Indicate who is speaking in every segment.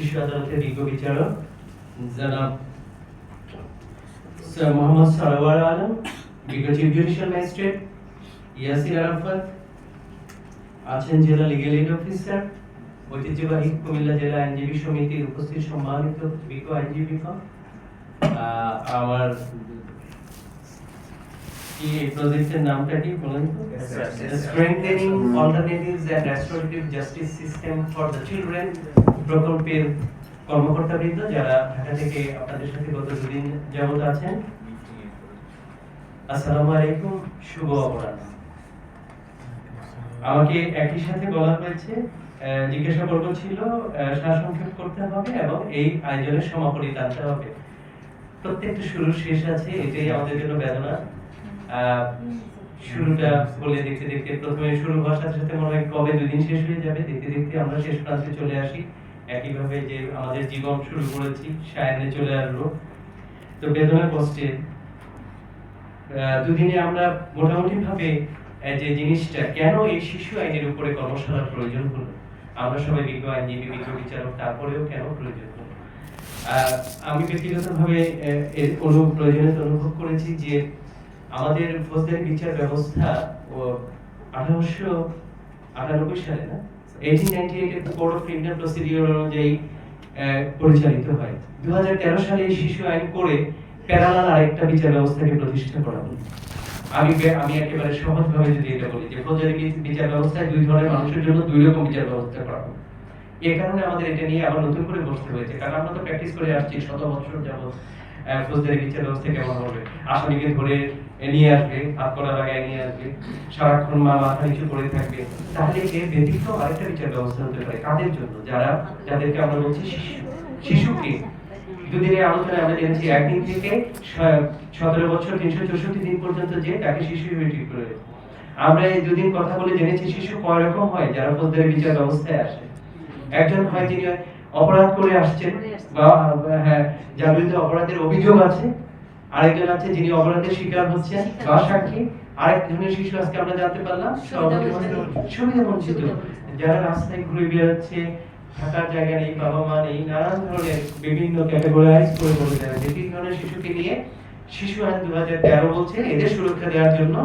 Speaker 1: শিশু আদালতের বিজ্ঞ বিচারক, জনাব স্যার মোহাম্মদ সরওয়ার আলম বিজ্ঞ chief judicial magistrate Yasir Arafat আছেন জেলা লিগেল এইড অফিসার ঐতিহ্যবাহী কুমিল্লা জেলা আইনজীবী সমিতির উপস্থিত সম্মানিত বিজ্ঞ আইনজীবী আমার কি এই প্রজেক্টের নামটা কি বলেন তো. Strengthening alternatives and restorative justice system for the children প্রকল্পের কর্মকর্তাবৃন্দ যারা ঢাকা থেকে আপনাদের সাথে গত দুদিন যাবত আছেন। আসসালামু আলাইকুম শুভ অপরাহ্ন আমাকে একই সাথে বলা হয়েছে জিজ্ঞাসা করব ছিল সারসংক্ষেপ করতে হবে এবং এই আয়োজনের সমাপনী টানতে হবে। প্রত্যেকটা শুরু শেষ আছে এটাই আমাদের জন্য বেদনা। শুরুটা বলে দেখতে দেখতে প্রথমে শুরু হওয়ার সাথে সাথে মনে হয় কবে দুই দিন শেষ হয়ে যাবে, দেখতে দেখতে আমরা শেষ প্রান্তে চলে আসি। একইভাবে যে আমাদের জীবন শুরু করেছি, সায়নে চলে আসলো তো বেদনা কষ্টে দুদিনে আমরা মোটামুটি ভাবে যে জিনিসটা, কেন এই শিশু আইনের উপরে কর্মশালার প্রয়োজন হলো? আমরা সবাই বিজ্ঞ আইনজীবী, বিজ্ঞ বিচারক, তারপরেও কেন প্রয়োজন হলো? আমি ব্যক্তিগতভাবে অনু প্রয়োজনীয়তা অনুভব করেছি যে আমাদের ফৌজদারি বিচার ব্যবস্থা ও আঠারোশো আটানব্বই সালে না? Eighteen ninety code of criminal procedure অনুযায়ী পরিচালিত হয়। দু সালে শিশু আইন করে প্যারালাল আরেকটা বিচার ব্যবস্থাকে প্রতিষ্ঠা করা হলো আমি আমি একেবারে সহজভাবে যদি এটা বলি যে ফৌজদারি বিচার ব্যবস্থায় দুই ধরনের মানুষের জন্য দুই রকম বিচার ব্যবস্থা করা হলো এই কারণে আমাদের এটা নিয়ে আবার নতুন করে বসতে হয়েছে, কারণ আমরা তো প্র্যাকটিস করে আসছি শত বছর যাবত ফৌজদারি বিচার ব্যবস্থা কেমন হবে? আসামিকে ধরে নিয়ে আসবে হাত করা লাগায় নিয়ে আসবে। সারাক্ষণ মা মাথা থাকবে। তাহলে ব্যতিক্রম আরেকটা বিচার ব্যবস্থা হতে পারে। কাদের জন্য? যারা, যাদেরকে আমরা বলছি শিশুকে। দুদিনের আলোচনায় আমরা জেনেছি, একদিন থেকে সতেরো বছর, তিনশো চৌষট্টি দিন পর্যন্ত যে তাকে শিশু হিসেবে ট্রিট করে আমরা এই দুদিন কথা বলে জেনেছি, শিশু কয় রকম হয় যারা ফৌজদারি বিচার ব্যবস্থায় আসে। একজন হয় যিনি অপরাধ করে আসছেন বা হ্যাঁ যার বিরুদ্ধে অপরাধের অভিযোগ আছে আরেকজন আছে যিনি অপরাধের শিকার হচ্ছেন বা সাক্ষী। আরেক ধরনের শিশু আজকে আমরা জানতে পারলাম সুবিধা বঞ্চিত যারা রাস্তায় ঘুরে বেড়াচ্ছে থাকার জায়গা নেই বাবা মা নেই নানান ধরনের বিভিন্ন ক্যাটাগরাইজ করে বলে যে তিন ধরনের শিশুকে নিয়ে শিশু আইন দু হাজার তেরো বলছে এদের সুরক্ষা দেওয়ার জন্য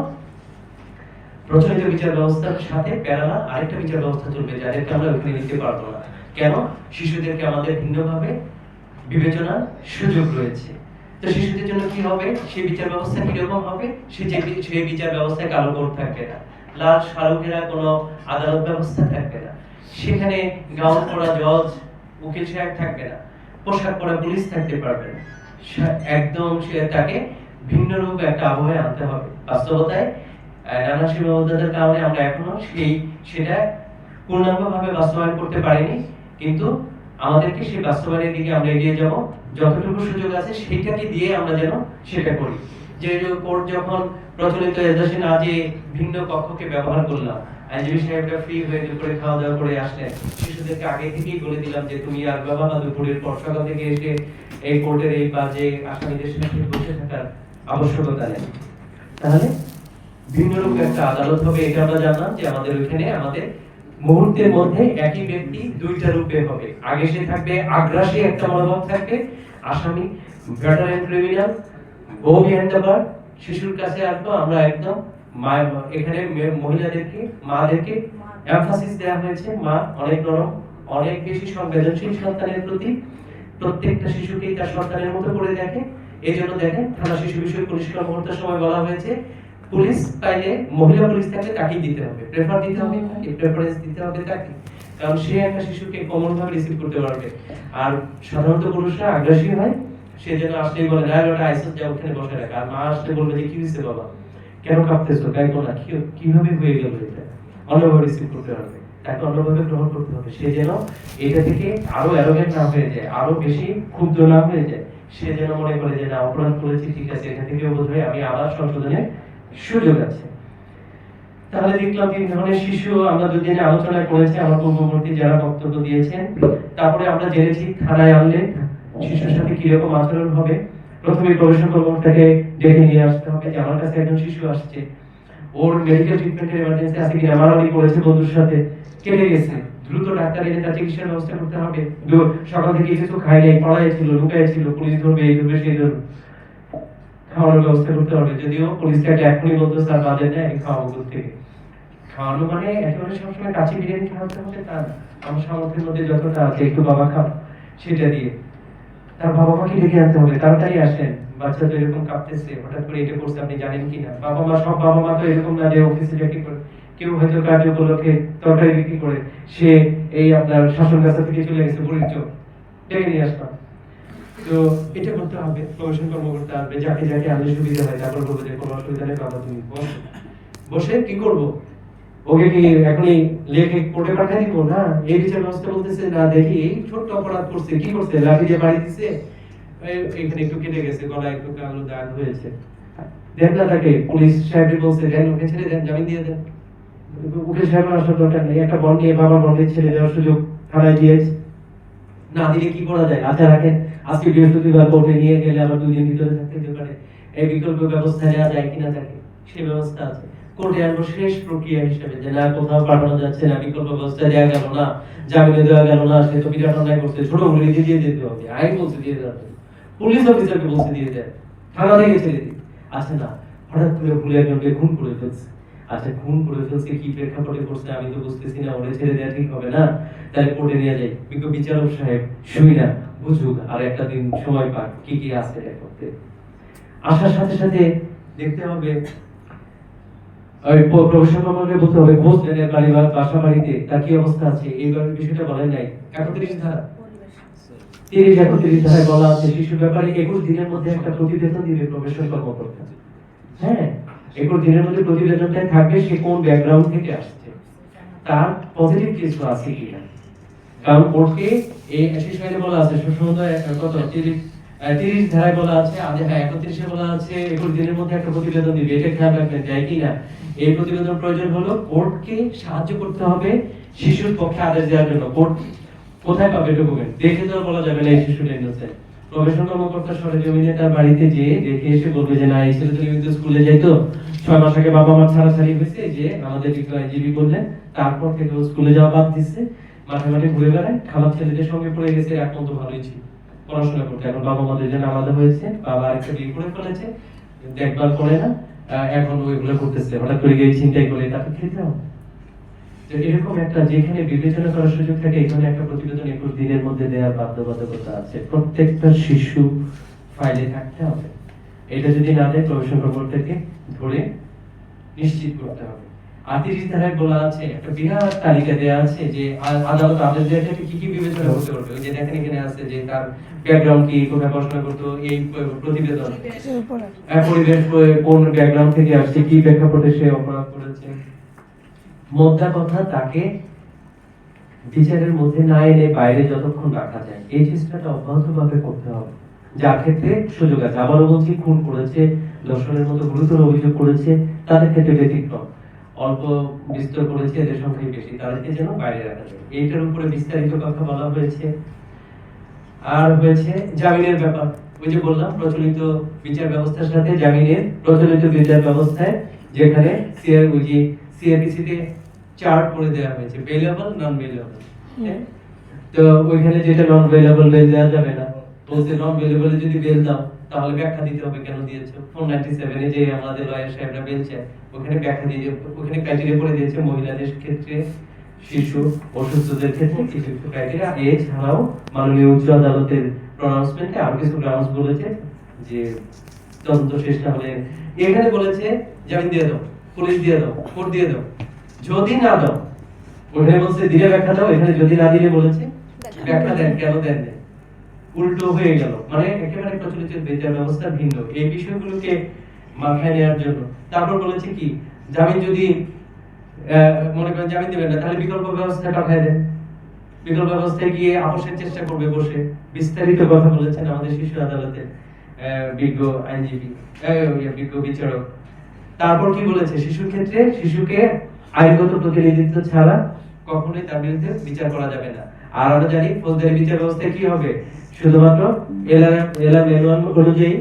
Speaker 1: প্রচলিত বিচার ব্যবস্থার সাথে প্যারালা আরেকটা বিচার ব্যবস্থা চলবে যাদেরকে আমরা ওখানে নিতে পারব না। কেন? শিশুদেরকে আমাদের ভিন্নভাবে বিবেচনার সুযোগ রয়েছে। তো শিশুদের জন্য কি হবে? সেই বিচার ব্যবস্থা কীরকম হবে? সে যে সেই বিচার ব্যবস্থায় কালো কোড থাকবে না। লাল শাহরুখেরা কোনো আদালত ব্যবস্থা থাকবে না। সেখানে গাউন পরা জজ, উকিল সাহেব থাকবে না। পোশাক পরা পুলিশ থাকতে পারবে না। একদম সে তাকে ভিন্ন রূপ একটা আবহাওয়ায় আনতে হবে। বাস্তবতায় নানা সীমাবদ্ধতার কারণে আমরা এখনও সেই, সেটা পূর্ণাঙ্গভাবে বাস্তবায়ন করতে পারিনি। কিন্তু আমাদেরকে সেই বাস্তবায়নের দিকে আমরা এগিয়ে যাব। যতটুকু সুযোগ আছে সেইটাকে দিয়ে আমরা যেন সেটা করি। যে কোর্ট যখন প্রচলিত এজেন্সি না যে ভিন্ন কক্ষকে ব্যবহার করলাম, আইনজীবী সাহেবরা ফ্রি হয়ে দুপুরে খাওয়া দাওয়া করে আসলেন, শিশুদেরকে আগে থেকেই বলে দিলাম যে তুমি আর বাবা বা দুপুরের পর সকাল থেকে এসে এই কোর্টের এই আসামিদের সাথে বসে থাকার আবশ্যকতা নেই। তাহলে ভিন্ন রূপ একটা আদালত হবে এটা আমরা জানলাম যে আমাদের ওইখানে আমাদের মুহূর্তের মধ্যে একই ব্যক্তি দুইটা রূপে হবে। আগে সে থাকবে আগ্রাসী, একটা মনোভাব থাকবে, আসামি ক্রিমিনাল শিশুর কাছে আসব, আমরা একদম এখানে মহিলাদেরকে, মাদেরকে এমফাসিস দেওয়া হয়েছে, মা অনেক নরম, অনেক বেশি সংবেদনশীল সন্তানের প্রতি, প্রত্যেকটা শিশুকেই তার সন্তানের মতো করে দেখে। এই জন্য দেখেন, থানা শিশু বিষয় পুলিশ কর্মকর্তার সময় বলা হয়েছে পুলিশ পাইলে মহিলা পুলিশ থাকলে তাকেই দিতে হবে। প্রেফার দিতে হবে তাকে প্রেফারেন্স দিতে হবে তাকে কারণ সে একটা শিশুকে কমন ভাবে রিসিভ করতে পারবে। আর সাধারণত পুরুষরা আগ্রাসী হয় সে যেন আসলেই বলে না ওটা আইসন যা ওখানে বসে রাখা। আর মা আসলে বলবে যে কি হয়েছে বাবা? কেন কাঁপতেছো? কোনা কি- কীভাবে হয়ে গেল এটা? অন্যভাবে রিসিভ করতে পারবে। তাকে অন্যভাবে গ্রহণ করতে হবে। সে যেন এটা থেকে আরও অ্যারোগেন্ট না হয়ে যায় আরও বেশি ক্ষুব্ধ না হয়ে যায়। সে যেন মনে করে যে না অপরাধ করেছি ঠিক আছে এটা থেকেও বোধ হয় আমি আবার সংশোধনের সুযোগ আছে। তাহলে দেখলাম তিন ধরনের শিশু আমরা দুদিনে আলোচনা করেছি, আমার পূর্ববর্তী যারা বক্তব্য দিয়েছেন, তারপরে আমরা জেনেছি থানায় আনলে শিশুর সাথে কীরকম আচরণ হবে। প্রথমে প্রবেশন কর্মকর্তাকে ডেকে নিয়ে আসতে হবে যে আমার কাছে একজন শিশু আসছে। ওর মেডিকেল ট্রিটমেন্টের এমার্জেন্সি আছে কিনা মারামারি করেছে বন্ধুর সাথে, কেটে গেছে। দ্রুত ডাক্তার এনে তার চিকিৎসার ব্যবস্থা করতে হবে। সকাল থেকে কিছু খাই নাই পড়াই ছিল, লুকায় ছিল, পুলিশ ধরবে, এই ধরবে, সেই ধরবে। খাওয়ানোর ব্যবস্থা করতে হবে। যদিও তাকে এখনই বলতো স্যার বাজে নেয় আমি কোথা খাওয়ানো মানে একেবারে সবসময় কাছে বিরিয়ানি খাওয়াতে হবে তা আমার সামর্থ্যের মধ্যে যতটা আছে, একটু বাবা খাও সেটা দিয়ে। তার বাবা মাকে ডেকে আনতে হবে, তাড়াতাড়ি আসেন। বাচ্চা তো এরকম কাঁপতেছে, হঠাৎ করে এটা করছে, আপনি জানেন কি না বাবা মা সব বাবা মা তো এরকম না যে অফিসে চাকরি করে। কেউ হয়তো কার্য উপলক্ষে তরকারি বিক্রি করে। সে এই আপনার শাসন কাছা থেকে চলে গেছে, বুড়ির ডেকে নিয়ে আসলাম। তো এটা করতে হবে যাকে যাকে আনলে সুবিধা হয়, তারপর বলব যে কোনো অসুবিধা নেই, বাবা তুমি বসো। কি করব? ওকে কি এখনই লেখে কোর্টে দিব? না, এই বিচার ব্যবস্থা বলতেছে, না দেখি ছোট্ট অপরাধ করছে, কি করছে? লাঠি দিয়ে বাড়ি দিছে? এখানে একটু কেটে গেছে, গলায় একটু কালো দাগ হয়েছে। দেন না তাকে, পুলিশ সাহেব বলছে, দেন ওকে ছেড়ে দেন, জামিন দিয়ে দেন। সাহেব আসার দরকার নেই, একটা বন্ড নিয়ে বাবা বন্ডে ছেড়ে দেওয়ার সুযোগ থানায় দিয়েছে। না দিলে কি করা যায়? আচ্ছা রাখেন। আজকে বৃহস্পতিবার কোর্টে নিয়ে গেলে আবার দুই দিন ভিতরে থাকতে দিতে পারে। এই বিকল্প ব্যবস্থা নেওয়া যায় কিনা থাকে সেই ব্যবস্থা আছে। কোর্টে শেষ প্রক্রিয়া হিসেবে। যে না কোথাও পাঠানো যাচ্ছে না, বিকল্প ব্যবস্থা দেওয়া গেল না। জামিনে দেওয়া গেল না, সে তো বিরাট অন্যায় করছে। ছোট গুলি দিয়ে দিতে হবে। আইন বলছে দিয়ে জন্য। পুলিশ অফিসারকে বলছে দিয়ে দেয় থানা থেকে ছেড়ে দিই আচ্ছা না, হঠাৎ করে ভুলে একজনকে খুন করে ফেলছে। আচ্ছা খুন করে ফেলছে কি প্রেক্ষাপটে করছে আমি তো বুঝতেছি না, ওরে ছেড়ে দেওয়া ঠিক হবে না। তাহলে কোর্টে নিয়ে যাই। বিজ্ঞ বিচারক সাহেব, শুই না, বুঝুক আর একটা দিন সময় পাক, কি কি আছে রেকর্ডে আসার সাথে সাথে দেখতে হবে, ওই বলতে হবে বাসা বাড়িতে তার কি অবস্থা আছে? এই বিষয়টা বলেন নাই। একত্রিশ ধারা। তিরিশ, একত্রিশ ধারায় বলা আছে, শিশুর ব্যাপারে একুশ দিনের মধ্যে একটা প্রতিবেদন দিবে প্রফেসর কর্মকর্তা হ্যাঁ একুশ দিনের মধ্যে প্রতিবেদনটাই থাকবে সে কোন ব্যাকগ্রাউন্ড থেকে আসছে। তার পজিটিভ কিছু আছে কিনা। কারণ কোর্টকে এই লাইনে বলা আছে, সুসংহত কত? তিরিশ ধারায় বলা আছে আজ হ্যাঁ একত্রিশে বলা আছে একুশ দিনের মধ্যে একটা প্রতিবেদন দিবে, এটা খেয়াল রাখবেন, যায় কি না এই প্রতিবেদন প্রয়োজন হলো কোর্টকে সাহায্য করতে হবে শিশুর পক্ষে আদেশ দেওয়ার জন্য। কোর্ট কোথায় পাবে ডকুমেন্ট? দেখে তো বলা যাবে না এই শিশুর ইনোসেন্ট প্রবেশন কর্মকর্তা সরেজমিনে তার বাড়িতে যেয়ে দেখে এসে বলবে যে, না, এই ছেলে তো স্কুলে যাইতো। ছয় মাস আগে বাবা মা ছাড়াছাড়ি হয়েছে যে, আমাদের আইনজীবী বললেন, তারপর থেকে স্কুলে যাওয়া বাদ দিচ্ছে মাঠে মাঠে ঘুরে বেড়ায়, খাবার ছেলেদের সঙ্গে পড়ে গেছে এখন তো ভালোই ছিল, পড়াশোনা করতে। এখন বাবা মাদের জন্য আলাদা হয়েছে, বাবা আরেকটা বিয়ে করে ফেলেছে, দেখভাল করে না এখন ওইগুলো করতেছে। হঠাৎ করে গিয়ে চিন্তাই করে তাকে খেতে হবে তো এরকম একটা যেখানে বিবেচনা করার সুযোগ থাকে এখানে একটা প্রতিবেদন একুশ দিনের মধ্যে দেওয়ার বাধ্যবাধকতা আছে। প্রত্যেকটা শিশু ফাইলে থাকতে হবে। এটা যদি না দেয় প্রবেশন কর্মকর্তাকে ধরে নিশ্চিত করতে হবে। ধারায় বলা আছে একটা বিরাট তালিকা দেওয়া আছে যে আদালত আদেশ দেওয়া থেকে কি কি বিবেচনা করতে পারবে? যে দেখেন এখানে আছে যে তার ব্যাকগ্রাউন্ড কি কোথায় পড়াশোনা করতো এই প্রতিবেদন। পরিবেশ কোন ব্যাকগ্রাউন্ড থেকে আসছে কি ব্যাখ্যা প্রেক্ষাপটে সে অপরাধ করেছে? মোদ্দা কথা তাকে বিচারের মধ্যে না এনে বাইরে যতক্ষণ রাখা যায়। এই চেষ্টাটা অব্যাহত ভাবে করতে হবে। যার ক্ষেত্রে সুযোগ আছে। আবারও বলছি, খুন করেছে, দর্শনের মতো গুরুতর অভিযোগ করেছে, তাদের ক্ষেত্রে ব্যতিক্রম। অল্প বিস্তর করেছে, এদের সংখ্যাই বেশি। তাদেরকে যেন বাইরে রাখা যায়। এইটার উপরে বিস্তারিত কথা বলা হয়েছে। আর হয়েছে জামিনের ব্যাপার। ওই যে বললাম, প্রচলিত বিচার ব্যবস্থার সাথে জামিনের প্রচলিত বিচার ব্যবস্থায় যেখানে সিআর ওই যে সিআরপিসি তে চার্ট করে দেওয়া হয়েছে বেলেবল নন বেলেবল তো ওইখানে যেটা নন বেলেবল বেল দেওয়া যাবে না বলছে নন বেলেবল যদি বেল দাও তাহলে ব্যাখ্যা দিতে হবে কেন দিয়েছ? ফোর নাইনটি সেভেনে যে আমাদের লয়ার সাহেবরা বেল চায় ওখানে ব্যাখ্যা দিয়ে ওখানে ক্রাইটেরিয়া করে দিয়েছে মহিলাদের ক্ষেত্রে শিশু অসুস্থদের ক্ষেত্রে কিছু কিছু ক্রাইটেরিয়া এছাড়াও মাননীয় উচ্চ আদালতের প্রনাউন্সমেন্টে আরও কিছু গ্রাউন্ডস বলেছে যে তদন্ত শেষ না হলে এখানে বলেছে জামিন দিয়ে দাও পুলিশ দিয়ে দাও কোর্ট দিয়ে দাও যদি না দাও ওখানে বলছে দিলে ব্যাখ্যা দাও এখানে যদি না দিলে বলেছে ব্যাখ্যা দেন। কেন দেন উল্টো হয়ে গেল। মানে একেবারে প্রচলিত বিচার ব্যবস্থা ভিন্ন। এই বিষয়গুলোকে মাথায় নেওয়ার জন্য। তারপর বলেছে কি জামিন যদি মনে করেন জামিন দিবেন না তাহলে বিকল্প ব্যবস্থা পাঠায় দেন। বিকল্প ব্যবস্থায় গিয়ে আপোষের চেষ্টা করবে বসে। বিস্তারিত কথা বলেছেন আমাদের শিশু আদালতে বিজ্ঞ আইনজীবী ইয়ে, বিজ্ঞ বিচারক। তারপর কি বলেছে? শিশুর ক্ষেত্রে শিশুকে আইনগত প্রতিনিধিত্ব ছাড়া কখনোই তার বিরুদ্ধে বিচার করা যাবে না। আর আমরা জানি ফৌজদারি বিচার ব্যবস্থায় কি হবে? শুধুমাত্র এলআর এলআর অনুযায়ী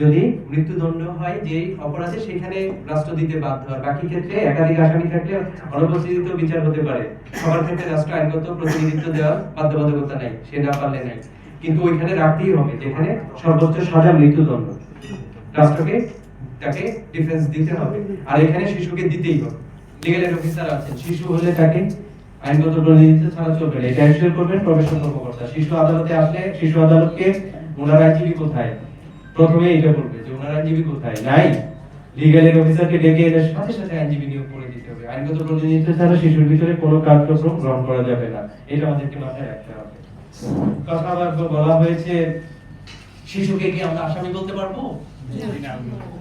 Speaker 1: যদি মৃত্যুদণ্ড হয় যে অপরাধে সেখানে রাষ্ট্র দিতে বাধ্য হয়। বাকি ক্ষেত্রে একাধিক আসামি থাকলে অনুপস্থিত বিচার হতে পারে। সবার ক্ষেত্রে রাষ্ট্র আইনগত প্রতিনিধিত্ব দেওয়ার বাধ্যবাধকতা নাই, সে না পারলে নাই। কিন্তু ওইখানে রাখতেই হবে, যেখানে সর্বোচ্চ সাজা মৃত্যুদণ্ড। রাষ্ট্রকে তাকে ডিফেন্স দিতে হবে। আর এখানে শিশুকে দিতেই হবে। লিগ্যাল অফিসার আছেন, শিশু হলে তাকে আইনগত প্রতিনিধিত্ব ছাড়া চলবে না এটা এনশিওর করবেন প্রবেশন কর্মকর্তা। শিশু আদালতে আসলে শিশু আদালতকে ওনার আইনজীবী কোথায়? প্রথমে এটা বলবে যে ওনার আইনজীবী কোথায়? নাই। লিগ্যাল এড অফিসারকে ডেকে এনে সাথে সাথে আইনজীবী নিয়োগ করে দিতে হবে। আইনগত প্রতিনিধিত্ব ছাড়া শিশুর ভিতরে কোনো কার্যক্রম গ্রহণ করা যাবে না। এটা আমাদেরকে মাথায় রাখতে হবে। কথা আবার বলা হয়েছে, শিশুকে কি আমরা আসামি বলতে পারব?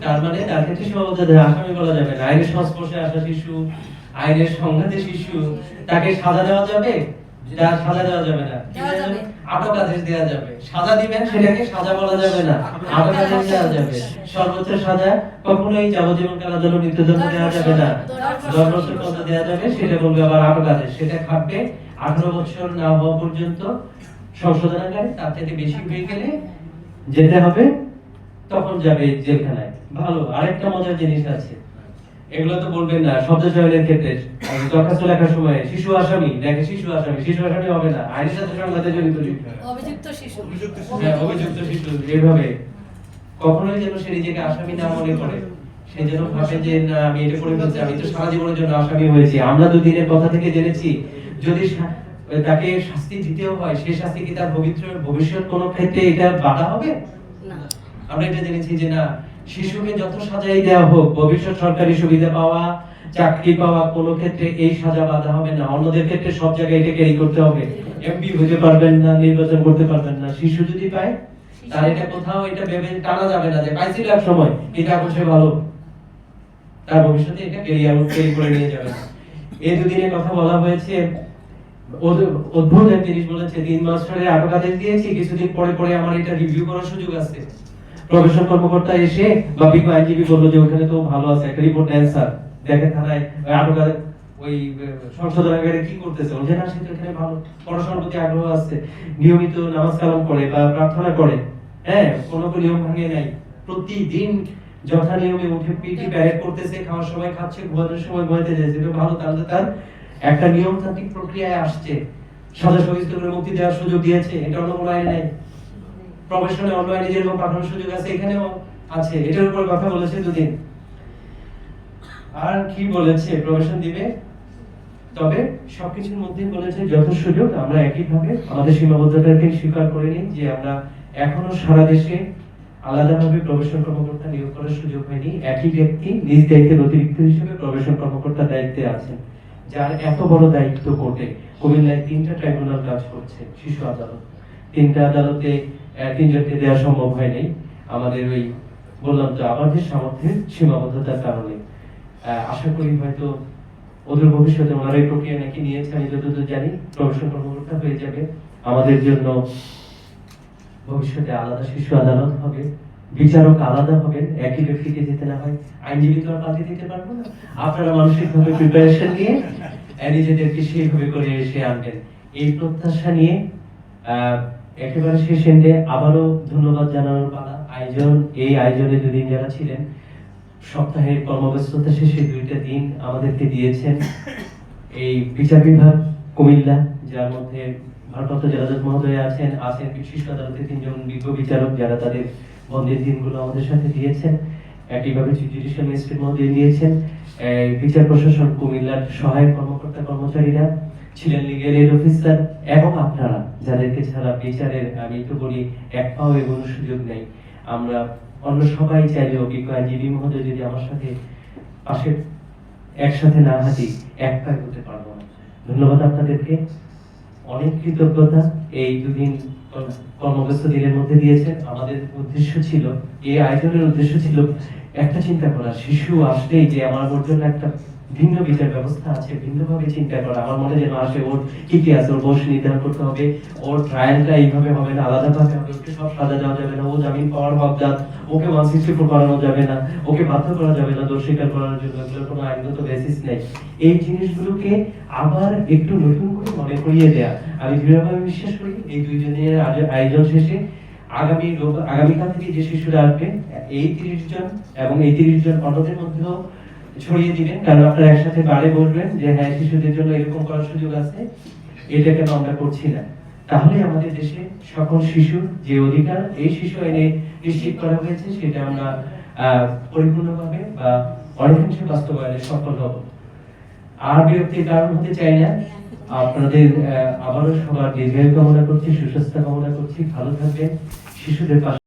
Speaker 1: তার মানে সীমাবদ্ধতা আসামি বলা যাবে না। আইনের সংস্পর্শে আসা শিশু আইনের সংঘাতে শিশু তাকে সাজা দেওয়া যাবে? তার সাজা দেওয়া যাবে না। আটক আদেশ দেওয়া যাবে। সাজা দিবেন সেটাকে সাজা বলা যাবে না। আটক আদেশ দেওয়া যাবে। সর্বোচ্চ সাজা কখনোই যাবজ্জীবন কারাদণ্ড মৃত্যুদণ্ড দেওয়া যাবে না। দশ বছর পর্যন্ত দেওয়া যাবে সেটা বলবে আবার আটক আদেশ। সেটা খাটবে আঠারো বছর না হওয়া পর্যন্ত সংশোধনাগারে। তার থেকে বেশি হয়ে গেলে যেতে হবে। তখন যাবে জেলখানায়। ভালো আরেকটা মজার জিনিস আছে। এগুলো তো বলবেন না শব্দ চয়নের ক্ষেত্রে। দরখাস্ত লেখার সময় শিশু আসামি দেখে শিশু আসামি? শিশু আসামি হবে না আইনের সাথে সংঘাতে জড়িত
Speaker 2: অভিযুক্ত শিশু।
Speaker 1: হ্যাঁ, অভিযুক্ত শিশু। এইভাবে কখনোই যেন সে নিজেকে আসামি না মনে করে। সে যেন ভাবে যে না আমি এটা করে ফেলছি আমি তো সারা জীবনের জন্য আসামি হয়েছি। আমরা দুদিনের কথা থেকে জেনেছি। যদি তাকে শাস্তি দিতেও হয় সেই শাস্তি কি তার পবিত্র ভবিষ্যৎ কোনো ক্ষেত্রে এটা বাধা হবে? আমরা এটা জেনেছি যে না, শিশুকে যত সাজাই দেওয়া হোক, ভবিষ্যৎ সরকারি সুবিধা পাওয়া, চাকরি পাওয়া, কোনো ক্ষেত্রে এই সাজা বাধা হবে না। অন্যদের ক্ষেত্রে সব জায়গায় এটা ক্যারি করতে হবে। এমপি হতে পারবেন না, নির্বাচন করতে পারবেন না। শিশু যদি পায়, তার এটা কোথাও এটা ভেবে টানা যাবে না যে পাইছিল এক সময়, এটা এখন ভালো। তার ভবিষ্যতে এটা ক্যারিয়ার ক্যারি করে নিয়ে যাবে। এই দুদিনের কথা বলা হয়েছে। অদ্ভুত এক জিনিস বলেছে, তিন মাস ধরে আটক আদেশ দিয়েছি, কিছুদিন পরে পরে আমার এটা রিভিউ করার সুযোগ আছে। প্রবেশন কর্মকর্তা এসে বা বিজ্ঞ আইনজীবী বলল যে ওখানে তো ভালো আছে, একটা রিপোর্ট নেন স্যার। দেখেন থানায় আটক ওই সংশোধনাগারে কি করতেছে? ওই যে না, সে এখানে ভালো, পড়াশোনার প্রতি আগ্রহ আছে, নিয়মিত নামাজ কালাম করে বা প্রার্থনা করে। হ্যাঁ কোনো কোনো নিয়ম ভাঙে নাই। প্রতিদিন যথা নিয়মে উঠে পিটি প্যারেড করতেছে, খাওয়ার সময় খাচ্ছে, ঘুমানোর সময় ঘুমাতে যাচ্ছে এটা ভালো তাহলে তার একটা নিয়মতান্ত্রিক প্রক্রিয়ায় আসছে। সাজা সহিষ্ণু করে মুক্তি দেওয়ার সুযোগ দিয়েছে, এটা অন্য কোনো আইনে নেই। প্রফেশনে অন্য আইনে যেরকম পাঠানোর সুযোগ আছে, এখানেও আছে। এটার উপর কথা বলেছে দুদিন। আর কি বলেছে প্রফেশন দিবে তবে সবকিছুর মধ্যে বলেছে যত সুযোগ, আমরা একইভাবে আমাদের সীমাবদ্ধতাকে স্বীকার করে নিই যে আমরা এখনও সারা দেশে আলাদাভাবে প্রবেশন কর্মকর্তা নিয়োগ করার সুযোগ হয়নি। একই ব্যক্তি নিজ দায়িত্বের অতিরিক্ত হিসেবে প্রবেশন কর্মকর্তার দায়িত্বে আছেন, যার এত বড় দায়িত্ব কোর্টে। কুমিল্লায় তিনটা ট্রাইব্যুনাল কাজ করছে, শিশু আদালত। তিনটা আদালতে তিনজনকে দেওয়া সম্ভব হয়নি। আমাদের ওই বললাম তো আমাদের সামর্থ্যের সীমাবদ্ধতার কারণে। আশা করি হয়তো ওদের ভবিষ্যতে ওনারা এই প্রক্রিয়া নাকি নিয়েছে, আমি যতদূর জানি প্রবেশন কর্মকর্তা হয়ে যাবে। আমাদের জন্য ভবিষ্যতে আলাদা শিশু আদালত হবে, বিচারক আলাদা হবেন, একই ব্যক্তিকে যেতে না হয়। আইনজীবী তো আর পাল্টে দিতে পারব না। আপনারা মানসিক ভাবে প্রিপারেশন নিয়ে নিজেদেরকে সেইভাবে করে এসে আনবেন। এই প্রত্যাশা নিয়ে একেবারে শেষ এন্ডে আবারও ধন্যবাদ জানানোর পালা। আয়োজন, এই আয়োজনে দুদিন যারা ছিলেন, সপ্তাহের কর্মব্যস্ততা শেষে দুইটা দিন আমাদেরকে দিয়েছেন। এই বিচার বিভাগ কুমিল্লা, যার মধ্যে ভারপ্রাপ্ত জেলাজজ মহোদয় আছেন আছেন বিশিষ্ট আদালতে তিনজন বিজ্ঞ বিচারক যারা তাদের বন্ধের দিনগুলো আমাদের সাথে দিয়েছেন। একইভাবে জুডিশিয়াল ম্যাজিস্ট্রেট মহোদয় দিয়েছেন। বিচার প্রশাসন কুমিল্লার সহায়ক কর্মকর্তা কর্মচারীরা ছিলেন লিগেল এড অফিসার এবং আপনারা যাদেরকে ছাড়া বিচারের আমি তো বলি এক পাও এগোনোর সুযোগ নেই। আমরা অন্য সবাই চাইলে অভিজ্ঞ আইনজীবী মহোদয় যদি আমার সাথে, পাশে একসাথে না হাঁটি, এক পায়ে হতে পারব না। ধন্যবাদ আপনাদেরকে। অনেক কৃতজ্ঞতা এই দুদিন কর- কর্মব্যস্ত দিনের মধ্যে দিয়েছেন আমাদের উদ্দেশ্য ছিল, এই আয়োজনের উদ্দেশ্য ছিল একটা চিন্তা করা। শিশু আসলেই যে আমার জন্য একটা ভিন্ন বিচার ব্যবস্থা আছে, ভিন্নভাবে চিন্তা করা আমার মনে যেন আসে ওর কি কি আছে, ওর বয়স নির্ধারণ করতে হবে, ওর ট্রায়ালটা এইভাবে হবে না, আলাদাভাবে হবে, ওকে সব সাজা দেওয়া যাবে না, ও জামিন পাওয়ার হকদার ওকে ওয়ান সিক্সটি ফোর করানো যাবে না, ওকে বাধ্য করা যাবে না দোষ স্বীকার করার জন্য, এগুলোর কোনো আইনগত বেসিস নেই। এই জিনিসগুলোকে আবার একটু নতুন করে মনে করিয়ে দেয়া। আমি দৃঢ়ভাবে বিশ্বাস করি এই দুই দিনের আজ- আয়োজন শেষে আগামী আগামীকাল থেকে যে শিশুরা আসবে, এই তিরিশ জন এবং এই তিরিশ জন অন্যদের মধ্যেও ছড়িয়ে দিবেন। কারণ আপনারা একসাথে বাড়ে বলবেন যে হ্যাঁ শিশুদের জন্য এরকম করার সুযোগ আছে। এটা কেন আমরা করছি না? তাহলে আমাদের দেশে সকল শিশুর যে অধিকার, এই শিশু আইনে নিশ্চিত করা হয়েছে, সেটা আমরা পরিপূর্ণভাবে বা অনেকাংশে বাস্তবায়নে সফল হব। আর বিরক্তির কারণ হতে চাই না। আপনাদের আবারও সবার দীর্ঘায়ু কামনা করছি, সুস্বাস্থ্য কামনা করছি। ভালো থাকবেন। শিশুদের পাশে